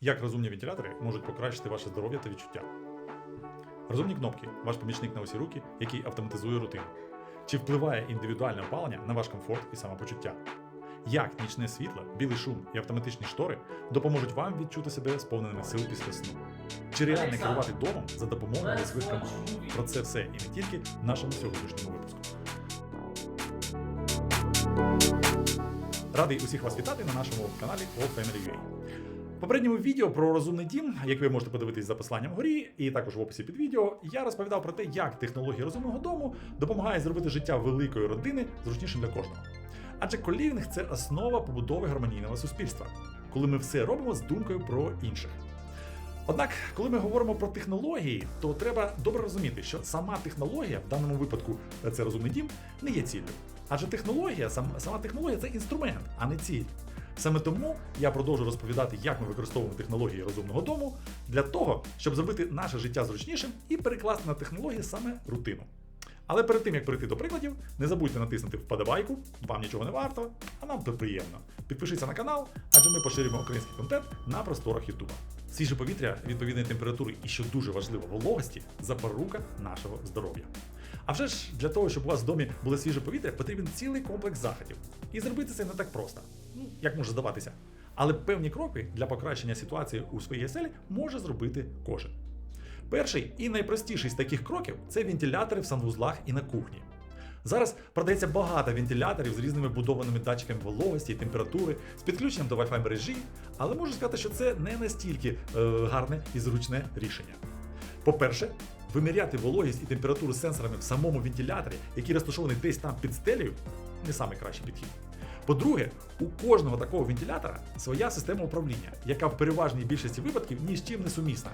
Як розумні вентилятори можуть покращити ваше здоров'я та відчуття? Розумні кнопки ваш помічник на усі руки, який автоматизує рутину. Чи впливає індивідуальне опалення на ваш комфорт і самопочуття? Як нічне світло, білий шум і автоматичні штори допоможуть вам відчути себе сповненими сил після сну? Чи реально керувати домом за допомогою голосових команд? Про це все і не тільки в нашому сьогоднішньому випуску. Радий усіх вас вітати на нашому каналі All Family UA. Попередньому відео про розумний дім, як ви можете подивитись за посиланням вгорі, і також в описі під відео, я розповідав про те, як технологія розумного дому допомагає зробити життя великої родини зручнішим для кожного. Адже колівінг це основа побудови гармонійного суспільства, коли ми все робимо з думкою про інших. Однак, коли ми говоримо про технології, то треба добре розуміти, що сама технологія, в даному випадку це розумний дім, не є ціллю. Адже технологія, сам, сама технологія це інструмент, а не ціль. Саме тому я продовжу розповідати, як ми використовуємо технології розумного дому для того, щоб зробити наше життя зручнішим і перекласти на технології саме рутину. Але перед тим як перейти до прикладів, не забудьте натиснути вподобайку, вам нічого не варто, а нам то приємно. Підпишіться на канал, адже ми поширюємо український контент на просторах Ютуба. Свіже повітря відповідної температури і, що дуже важливо, вологості запорука нашого здоров'я. А вже ж для того, щоб у вас в домі було свіже повітря, потрібен цілий комплекс заходів. І зробити це не так просто, як може здаватися. Але певні кроки для покращення ситуації у своїй оселі може зробити кожен. Перший і найпростіший з таких кроків це вентилятори в санвузлах і на кухні. Зараз продається багато вентиляторів з різними будованими датчиками вологості і температури, з підключенням до Wi-Fi мережі, але можу сказати, що це не настільки е, гарне і зручне рішення. По-перше, виміряти вологість і температуру сенсорами в самому вентиляторі, який розташований десь там під стелею, не найкращий підхід. По-друге, у кожного такого вентилятора своя система управління, яка в переважній більшості випадків ні з чим не сумісна.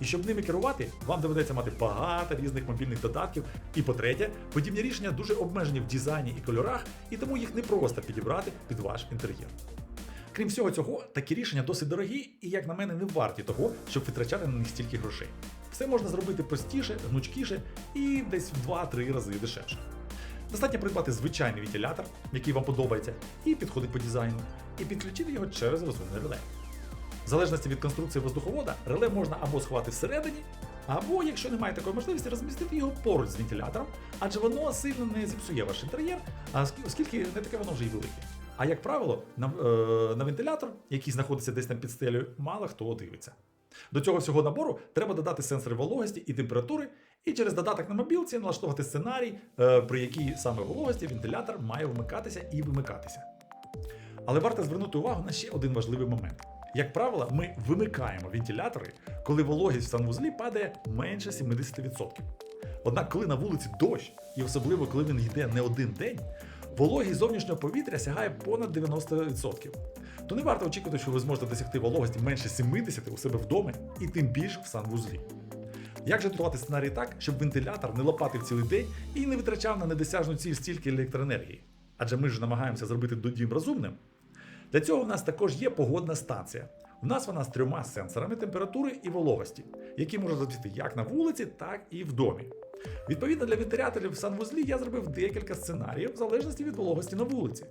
І щоб ними керувати, вам доведеться мати багато різних мобільних додатків. І по-третє, подібні рішення дуже обмежені в дизайні і кольорах, і тому їх не просто підібрати під ваш інтер'єр. Крім всього цього, такі рішення досить дорогі і, як на мене, не варті того, щоб витрачати на них стільки грошей. Все можна зробити простіше, гнучкіше і десь в 2-3 рази дешевше. Достатньо придбати звичайний вентилятор, який вам подобається, і підходить по дизайну, і підключити його через розумне реле. В залежності від конструкції воздуховода, реле можна або сховати всередині, або, якщо немає такої можливості, розмістити його поруч з вентилятором, адже воно сильно не зіпсує ваш інтер'єр, оскільки не таке воно вже й велике. А як правило, на, е, на вентилятор, який знаходиться десь там під стелею, мало хто дивиться. До цього всього набору треба додати сенсори вологості і температури, і через додаток на мобілці налаштувати сценарій, е, при якій саме вологості вентилятор має вмикатися і вимикатися. Але варто звернути увагу на ще один важливий момент. Як правило, ми вимикаємо вентилятори, коли вологість в санвузлі падає менше 70%. Однак, коли на вулиці дощ, і особливо коли він йде не один день, вологість зовнішнього повітря сягає понад 90%. То не варто очікувати, що ви зможете досягти вологості менше 70 у себе вдома і тим більше в санвузлі. Як же готувати сценарій так, щоб вентилятор не лопатив цілий день і не витрачав на недосяжну ціль стільки електроенергії? Адже ми ж намагаємося зробити дім розумним. Для цього в нас також є погодна станція. У нас вона з трьома сенсорами температури і вологості, які можна запустити як на вулиці, так і в домі. Відповідно для вентиляторів в санвузлі я зробив декілька сценаріїв в залежності від вологості на вулиці.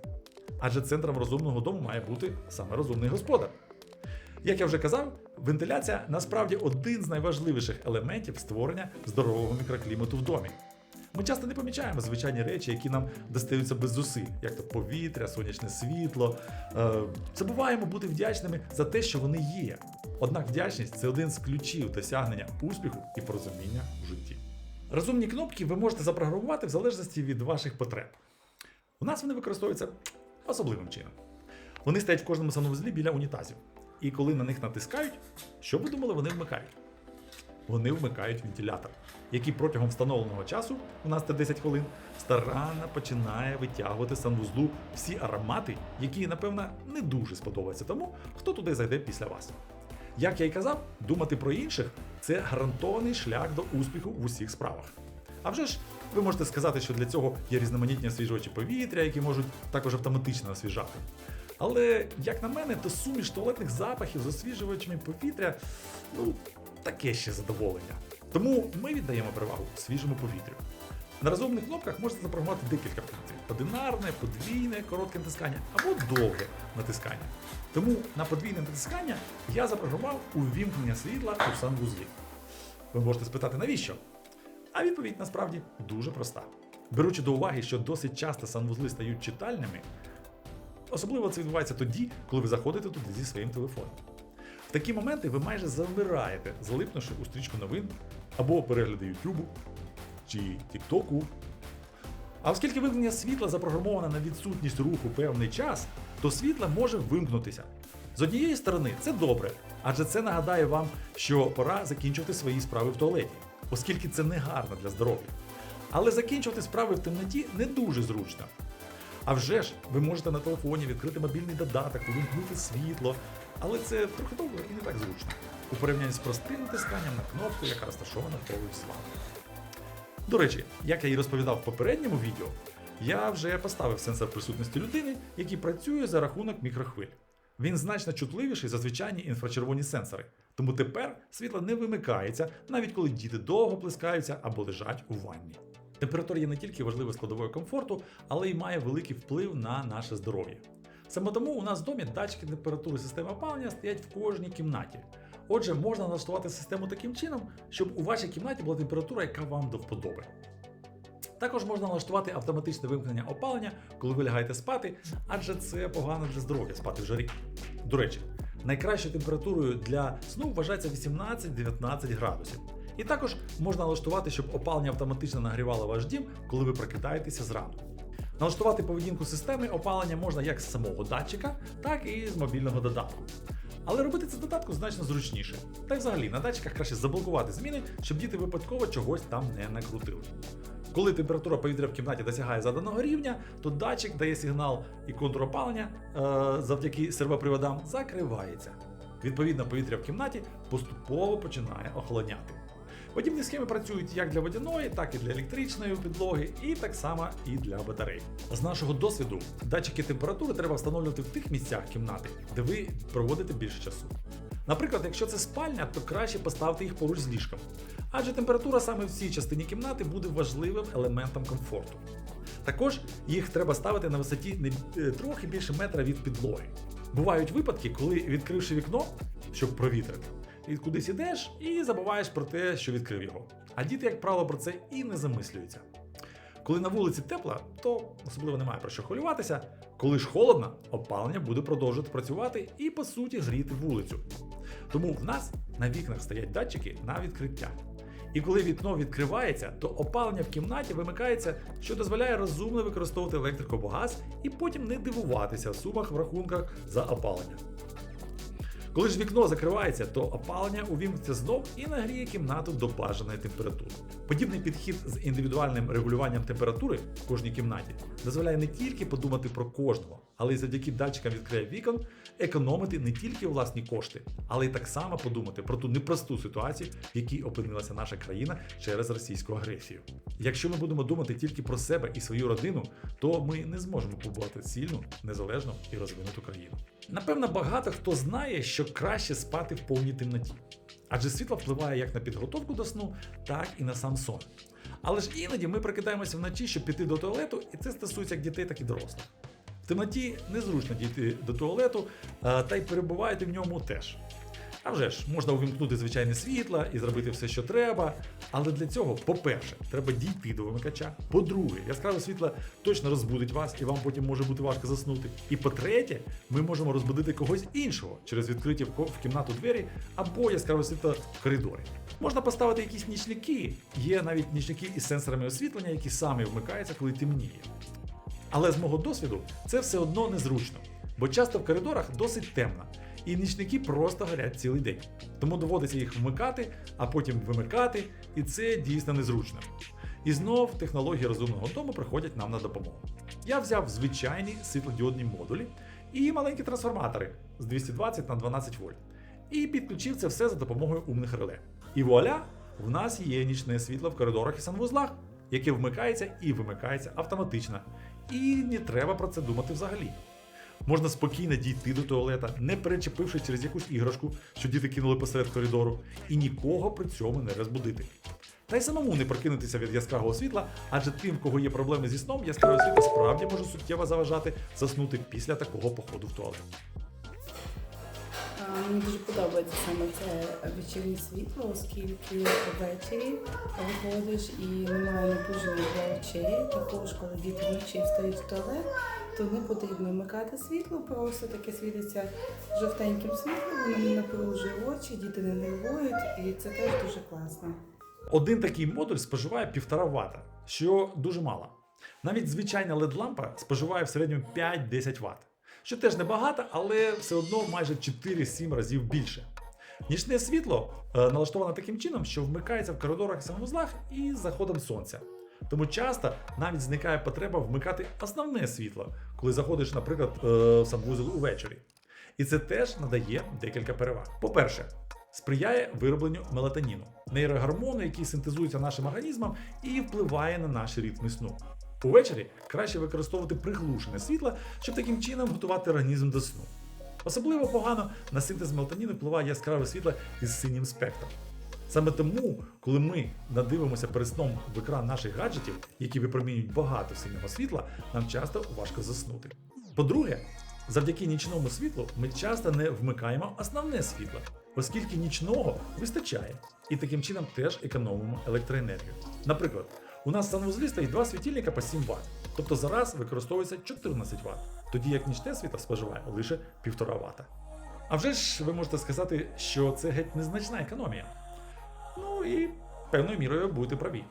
Адже центром розумного дому має бути саме розумний господар. Як я вже казав, вентиляція насправді один з найважливіших елементів створення здорового мікроклімату в домі. Ми часто не помічаємо звичайні речі, які нам достаються без зусиль, як то повітря, сонячне світло. Е, Забуваємо бути вдячними за те, що вони є. Однак вдячність це один з ключів досягнення успіху і порозуміння в житті. Розумні кнопки ви можете запрограмувати в залежності від ваших потреб. У нас вони використовуються особливим чином. Вони стоять в кожному санвузлі біля унітазів. І коли на них натискають, що ви думали, вони вмикають? Вони вмикають вентилятор, який протягом встановленого часу, у нас це 10 хвилин, старанно починає витягувати з санвузлу всі аромати, які, напевно, не дуже сподобаються тому, хто туди зайде після вас. Як я й казав, думати про інших це гарантований шлях до успіху в усіх справах. А вже ж ви можете сказати, що для цього є різноманітні освіжувачі повітря, які можуть також автоматично освіжати. Але, як на мене, то суміш туалетних запахів з освіжувачами повітря ну, таке ще задоволення. Тому ми віддаємо перевагу свіжому повітрю. На розумних кнопках можна запрограмувати декілька функцій: одинарне, подвійне, коротке натискання або довге натискання. Тому на подвійне натискання я запрограмував увімкнення світла у санвузлі. Ви можете спитати, навіщо? А відповідь насправді дуже проста. Беручи до уваги, що досить часто санвузли стають читальними, особливо це відбувається тоді, коли ви заходите туди зі своїм телефоном. В такі моменти ви майже завмираєте, залипнувши у стрічку новин або перегляди Ютубу чи Тіктоку. А оскільки вимкнення світла запрограмоване на відсутність руху певний час, то світло може вимкнутися. З однієї сторони, це добре, адже це нагадає вам, що пора закінчувати свої справи в туалеті, оскільки це не гарно для здоров'я. Але закінчувати справи в темноті не дуже зручно. А вже ж, ви можете на телефоні відкрити мобільний додаток, увімкнути світло, але це трохи довго і не так зручно. У порівнянні з простим натисканням на кнопку, яка розташована з вами. До речі, як я і розповідав в попередньому відео, я вже поставив сенсор присутності людини, який працює за рахунок мікрохвиль. Він значно чутливіший за звичайні інфрачервоні сенсори, тому тепер світло не вимикається, навіть коли діти довго плескаються або лежать у ванні. Температура є не тільки важливою складовою комфорту, але й має великий вплив на наше здоров'я. Саме тому у нас в домі датчики температури системи опалення стоять в кожній кімнаті. Отже, можна налаштувати систему таким чином, щоб у вашій кімнаті була температура, яка вам до вподоби. Також можна налаштувати автоматичне вимкнення опалення, коли ви лягаєте спати, адже це погано для здоров'я спати в жарі. До речі, найкращою температурою для сну вважається 18-19 градусів. І також можна налаштувати, щоб опалення автоматично нагрівало ваш дім, коли ви прокидаєтеся зранку. Налаштувати поведінку системи опалення можна як з самого датчика, так і з мобільного додатку. Але робити це додатку значно зручніше. Та й взагалі на датчиках краще заблокувати зміни, щоб діти випадково чогось там не накрутили. Коли температура повітря в кімнаті досягає заданого рівня, то датчик дає сигнал і контур опалення е, завдяки сервоприводам закривається. Відповідно, повітря в кімнаті поступово починає охолоняти. Подібні схеми працюють як для водяної, так і для електричної підлоги, і так само і для батарей. З нашого досвіду, датчики температури треба встановлювати в тих місцях кімнати, де ви проводите більше часу. Наприклад, якщо це спальня, то краще поставити їх поруч з ліжком, адже температура саме в цій частині кімнати буде важливим елементом комфорту. Також їх треба ставити на висоті не е, трохи більше метра від підлоги. Бувають випадки, коли відкривши вікно, щоб провітрити, і кудись ідеш і забуваєш про те, що відкрив його. А діти, як правило, про це і не замислюються. Коли на вулиці тепло, то особливо немає про що хвилюватися. Коли ж холодно, опалення буде продовжувати працювати і по суті гріти вулицю. Тому в нас на вікнах стоять датчики на відкриття. І коли вікно відкривається, то опалення в кімнаті вимикається, що дозволяє розумно використовувати електрику або і потім не дивуватися в сумах в рахунках за опалення. Коли ж вікно закривається, то опалення увімкнеться знов і нагріє кімнату до бажаної температури. Подібний підхід з індивідуальним регулюванням температури в кожній кімнаті дозволяє не тільки подумати про кожного, але й завдяки датчикам відкриє вікон економити не тільки власні кошти, але й так само подумати про ту непросту ситуацію, в якій опинилася наша країна через російську агресію. Якщо ми будемо думати тільки про себе і свою родину, то ми не зможемо побувати сильну, незалежну і розвинуту країну. Напевно, багато хто знає, що краще спати в повній темноті, адже світло впливає як на підготовку до сну, так і на сам сон. Але ж іноді ми прокидаємося вночі, щоб піти до туалету, і це стосується як дітей, так і дорослих. В темноті незручно дійти до туалету, та й перебувати в ньому теж. А вже ж, можна увімкнути звичайне світло і зробити все, що треба. Але для цього, по-перше, треба дійти до вимикача. По-друге, яскраве світло точно розбудить вас, і вам потім може бути важко заснути. І по-третє, ми можемо розбудити когось іншого через відкриті в кімнату двері або яскраве світло в коридорі. Можна поставити якісь нічники. Є навіть нічники із сенсорами освітлення, які самі вмикаються, коли темніє. Але з мого досвіду це все одно незручно, бо часто в коридорах досить темно, і нічники просто горять цілий день. Тому доводиться їх вмикати, а потім вимикати, і це дійсно незручно. І знов технології розумного дому приходять нам на допомогу. Я взяв звичайні світлодіодні модулі і маленькі трансформатори з 220 на 12 вольт. І підключив це все за допомогою умних реле. І вуаля, в нас є нічне світло в коридорах і санвузлах, яке вмикається і вимикається автоматично. І не треба про це думати взагалі. Можна спокійно дійти до туалета, не перечепивши через якусь іграшку, що діти кинули посеред коридору, і нікого при цьому не розбудити. Та й самому не прокинутися від яскравого світла, адже тим, в кого є проблеми зі сном, яскраве світло справді може суттєво заважати заснути після такого походу в туалет. Мені дуже подобається саме це вечірнє світло, оскільки ввечері виходиш і немає напруження очей. Також, коли діти вночі встають в туалет, то не потрібно вмикати світло, просто таке світиться жовтеньким світлом, воно не напружує очі, діти не нервують, і це теж дуже класно. Один такий модуль споживає 1,5 Вт, що дуже мало. Навіть звичайна LED-лампа споживає в середньому 5-10 Вт, що теж небагато, але все одно майже 4-7 разів більше. Нічне світло е, налаштоване таким чином, що вмикається в коридорах санвузлах і заходом сонця. Тому часто навіть зникає потреба вмикати основне світло, коли заходиш, наприклад, е, в санвузол увечері. І це теж надає декілька переваг. По-перше, сприяє виробленню мелатоніну, нейрогормону, який синтезується нашим організмом і впливає на наші ритми сну. Увечері краще використовувати приглушене світло, щоб таким чином готувати організм до сну. Особливо погано на синтез мелатоніну впливає яскраве світло із синім спектром. Саме тому, коли ми надивимося перед сном в екран наших гаджетів, які випромінюють багато синього світла, нам часто важко заснути. По-друге, завдяки нічному світлу ми часто не вмикаємо основне світло, оскільки нічного вистачає, і таким чином теж економимо електроенергію. Наприклад, у нас в санвузлі стоїть два світильника по 7 Вт, тобто зараз використовується 14 Вт, тоді як нічне світло споживає лише 1,5 Вт. А вже ж ви можете сказати, що це геть незначна економія. І певною мірою будете праві.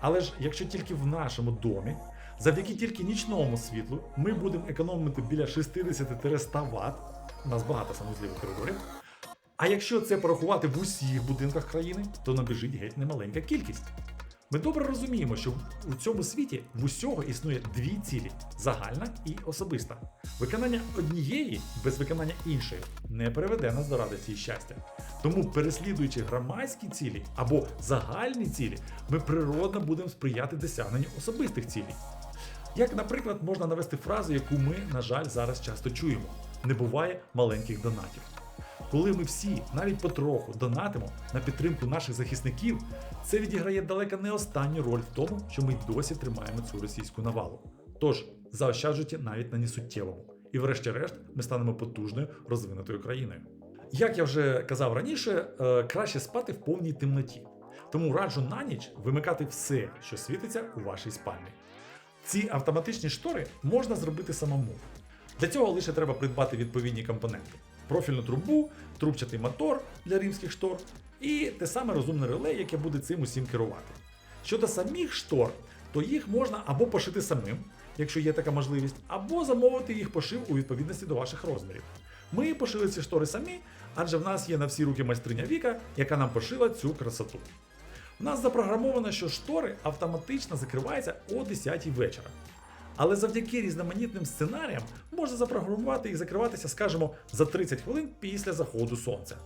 Але ж якщо тільки в нашому домі, завдяки тільки нічному світлу, ми будемо економити біля 60-100 Вт, у нас багато санузлів коридорів. коридорі. А якщо це порахувати в усіх будинках країни, то набіжить геть немаленька кількість. Ми добре розуміємо, що у цьому світі в усього існує дві цілі загальна і особиста. Виконання однієї без виконання іншої не приведе нас до радості і щастя. Тому, переслідуючи громадські цілі або загальні цілі, ми природно будемо сприяти досягненню особистих цілей. Як, наприклад, можна навести фразу, яку ми, на жаль, зараз часто чуємо: не буває маленьких донатів. Коли ми всі, навіть потроху, донатимо на підтримку наших захисників, це відіграє далеко не останню роль в тому, що ми досі тримаємо цю російську навалу. Тож заощаджуйте навіть на несуттєвому. І врешті-решт ми станемо потужною розвинутою країною. Як я вже казав раніше, е, краще спати в повній темноті. Тому раджу на ніч вимикати все, що світиться у вашій спальні. Ці автоматичні штори можна зробити самому. Для цього лише треба придбати відповідні компоненти: профільну трубу, трубчатий мотор для римських штор і те саме розумне реле, яке буде цим усім керувати. Щодо самих штор, то їх можна або пошити самим, якщо є така можливість, або замовити їх пошив у відповідності до ваших розмірів. Ми пошили ці штори самі, адже в нас є на всі руки майстриня Віка, яка нам пошила цю красоту. У нас запрограмовано, що штори автоматично закриваються о 10 вечора. Але завдяки різноманітним сценаріям можна запрограмувати і закриватися, скажімо, за 30 хвилин після заходу сонця.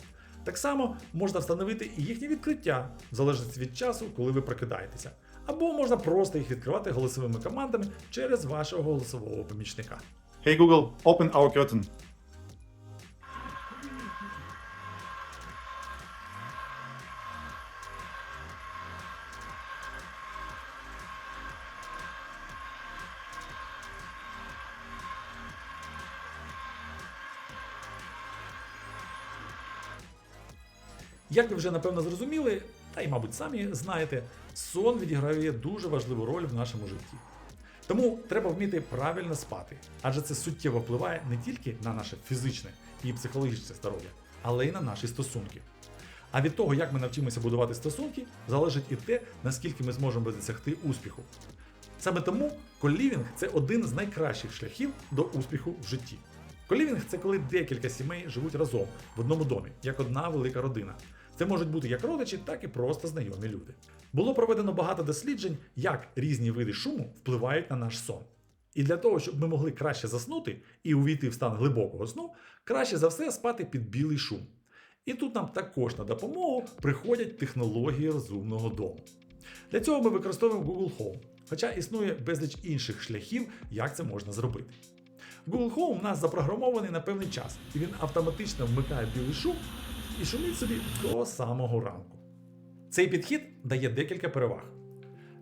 Так само можна встановити і їхнє відкриття, в залежності від часу, коли ви прокидаєтеся. Або можна просто їх відкривати голосовими командами через вашого голосового помічника. Hey Google, open our curtain. Як ви вже напевно зрозуміли, та й, мабуть, самі знаєте, сон відіграє дуже важливу роль в нашому житті. Тому треба вміти правильно спати, адже це суттєво впливає не тільки на наше фізичне і психологічне здоров'я, але й на наші стосунки. А від того, як ми навчимося будувати стосунки, залежить і те, наскільки ми зможемо досягти успіху. Саме тому колівінг це один з найкращих шляхів до успіху в житті. Колівінг це коли декілька сімей живуть разом в одному домі, як одна велика родина. Це можуть бути як родичі, так і просто знайомі люди. Було проведено багато досліджень, як різні види шуму впливають на наш сон. І для того, щоб ми могли краще заснути і увійти в стан глибокого сну, краще за все спати під білий шум. І тут нам також на допомогу приходять технології розумного дому. Для цього ми використовуємо Google Home, хоча існує безліч інших шляхів, як це можна зробити. Google Home у нас запрограмований на певний час, і він автоматично вмикає білий шум і шумить собі до самого ранку. Цей підхід дає декілька переваг.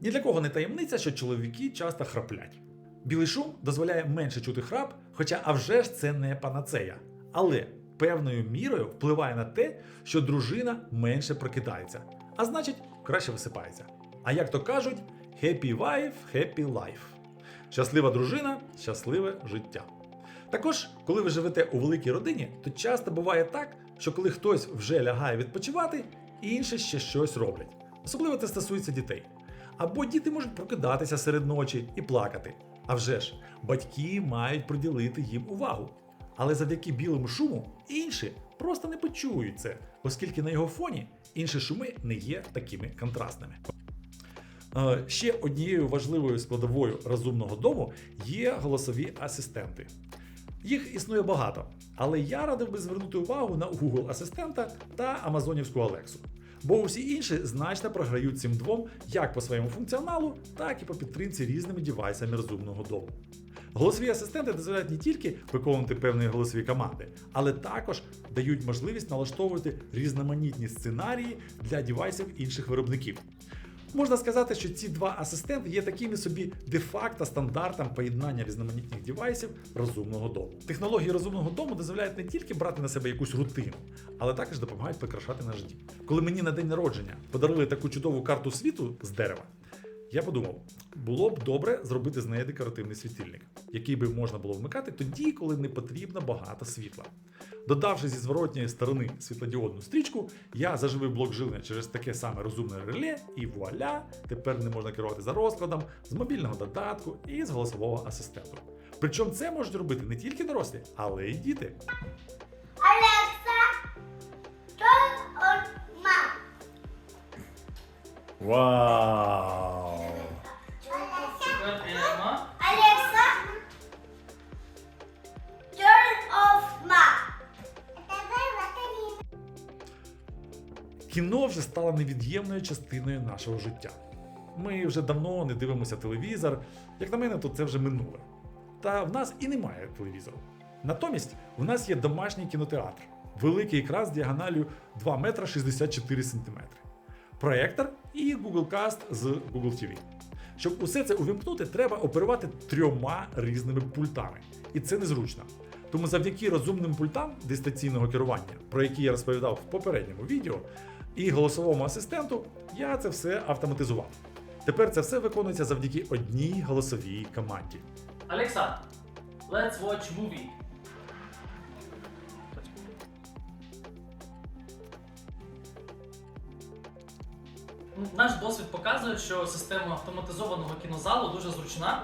Ні для кого не таємниця, що чоловіки часто храплять. Білий шум дозволяє менше чути храп, хоча а вже ж це не панацея. Але певною мірою впливає на те, що дружина менше прокидається, а значить, краще висипається. А як то кажуть, happy wife, happy life. Щаслива дружина, щасливе життя. Також, коли ви живете у великій родині, то часто буває так, що коли хтось вже лягає відпочивати, інші ще щось роблять. Особливо це стосується дітей. Або діти можуть прокидатися серед ночі і плакати. А вже ж, батьки мають приділити їм увагу. Але завдяки білому шуму інші просто не почують це, оскільки на його фоні інші шуми не є такими контрастними. Е, Ще однією важливою складовою розумного дому є голосові асистенти. Їх існує багато, але я радив би звернути увагу на Google асистента та Амазонівську Алексу. Бо усі інші значно програють цим двом як по своєму функціоналу, так і по підтримці різними девайсами розумного дому. Голосові асистенти дозволяють не тільки виконувати певні голосові команди, але також дають можливість налаштовувати різноманітні сценарії для девайсів інших виробників. Можна сказати, що ці два асистенти є такими собі де-факто стандартом поєднання різноманітних девайсів розумного дому. Технології розумного дому дозволяють не тільки брати на себе якусь рутину, але також допомагають прикрашати наш дім. Коли мені на день народження подарили таку чудову карту світу з дерева, я подумав, було б добре зробити з неї декоративний світильник, який би можна було вмикати тоді, коли не потрібно багато світла. Додавши зі зворотньої сторони світлодіодну стрічку, я заживив блок живлення через таке саме розумне реле, і вуаля, тепер не можна керувати за розкладом з мобільного додатку і з голосового асистенту. Причому це можуть робити не тільки дорослі, але й діти. Map. Вау! Кіно вже стало невід'ємною частиною нашого життя. Ми вже давно не дивимося телевізор. Як на мене, то це вже минуле. Та в нас і немає телевізору. Натомість в нас є домашній кінотеатр, великий екран з діагоналю 2 метра 64 сантиметри, проєктор і Google Cast з Google TV. Щоб усе це увімкнути, треба оперувати трьома різними пультами. І це незручно. Тому завдяки розумним пультам дистанційного керування, про які я розповідав в попередньому відео, і голосовому асистенту, я це все автоматизував. Тепер це все виконується завдяки одній голосовій команді. Alexa, let's watch movie. Наш досвід показує, що система автоматизованого кінозалу дуже зручна,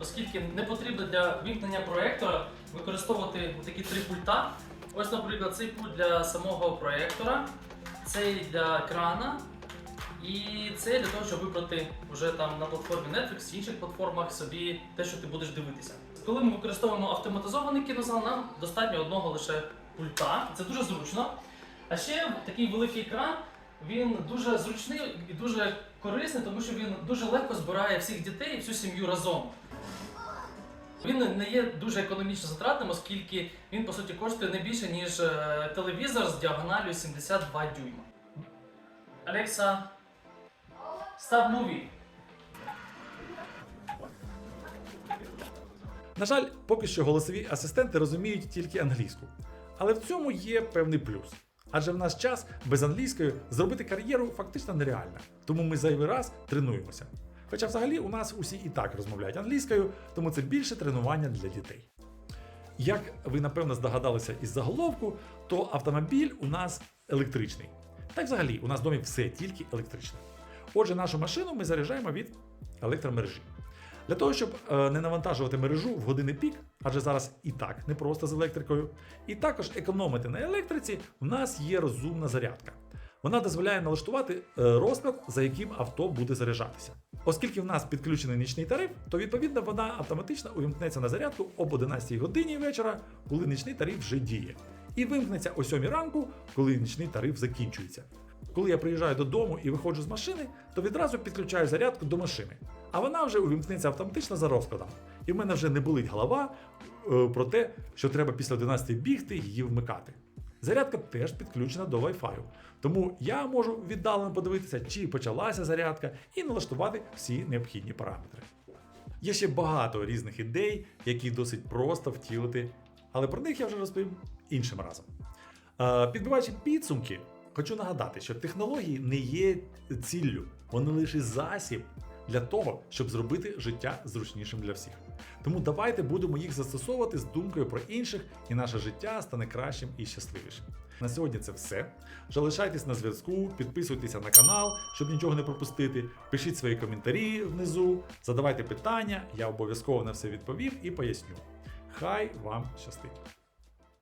оскільки не потрібно для вимкнення проєктора використовувати такі три пульта. Ось, наприклад, цей пульт для самого проєктора, цей для екрана, і це для того, щоб вибрати вже там на платформі Netflix, інших платформах собі те, що ти будеш дивитися. Коли ми використовуємо автоматизований кінозал, нам достатньо одного лише пульта. Це дуже зручно. А ще такий великий екран, він дуже зручний і дуже корисний, тому що він дуже легко збирає всіх дітей і всю сім'ю разом. Він не є дуже економічно затратним, оскільки він по суті коштує не більше, ніж е, телевізор з діагоналю 72 дюйма. Alexa, stop movie. На жаль, поки що голосові асистенти розуміють тільки англійську. Але в цьому є певний плюс. Адже в наш час без англійської зробити кар'єру фактично нереально. Тому ми зайвий раз тренуємося. Хоча взагалі у нас усі і так розмовляють англійською, тому це більше тренування для дітей. Як ви напевно здогадалися із заголовку, то автомобіль у нас електричний. Так взагалі, у нас в домі все тільки електричне. Отже, нашу машину ми заряджаємо від електромережі. Для того, щоб е, не навантажувати мережу в години пік, адже зараз і так не просто з електрикою, і також економити на електриці, у нас є розумна зарядка. Вона дозволяє налаштувати е, розклад, за яким авто буде заряджатися. Оскільки в нас підключений нічний тариф, то відповідно вона автоматично увімкнеться на зарядку об 11 годині вечора, коли нічний тариф вже діє, і вимкнеться о 7 ранку, коли нічний тариф закінчується. Коли я приїжджаю додому і виходжу з машини, то відразу підключаю зарядку до машини. А вона вже увімкнеться автоматично за розкладом. І в мене вже не болить голова е, про те, що треба після 11 бігти її вмикати. Зарядка теж підключена до Wi-Fi. Тому я можу віддалено подивитися, чи почалася зарядка, і налаштувати всі необхідні параметри. Є ще багато різних ідей, які досить просто втілити, але про них я вже розповім іншим разом. Е, Підбиваючи підсумки, хочу нагадати, що технології не є ціллю, вони лише засіб для того, щоб зробити життя зручнішим для всіх. Тому давайте будемо їх застосовувати з думкою про інших, і наше життя стане кращим і щасливішим. На сьогодні це все. Залишайтесь на зв'язку, підписуйтеся на канал, щоб нічого не пропустити. Пишіть свої коментарі внизу, задавайте питання, я обов'язково на все відповім і поясню. Хай вам щастить!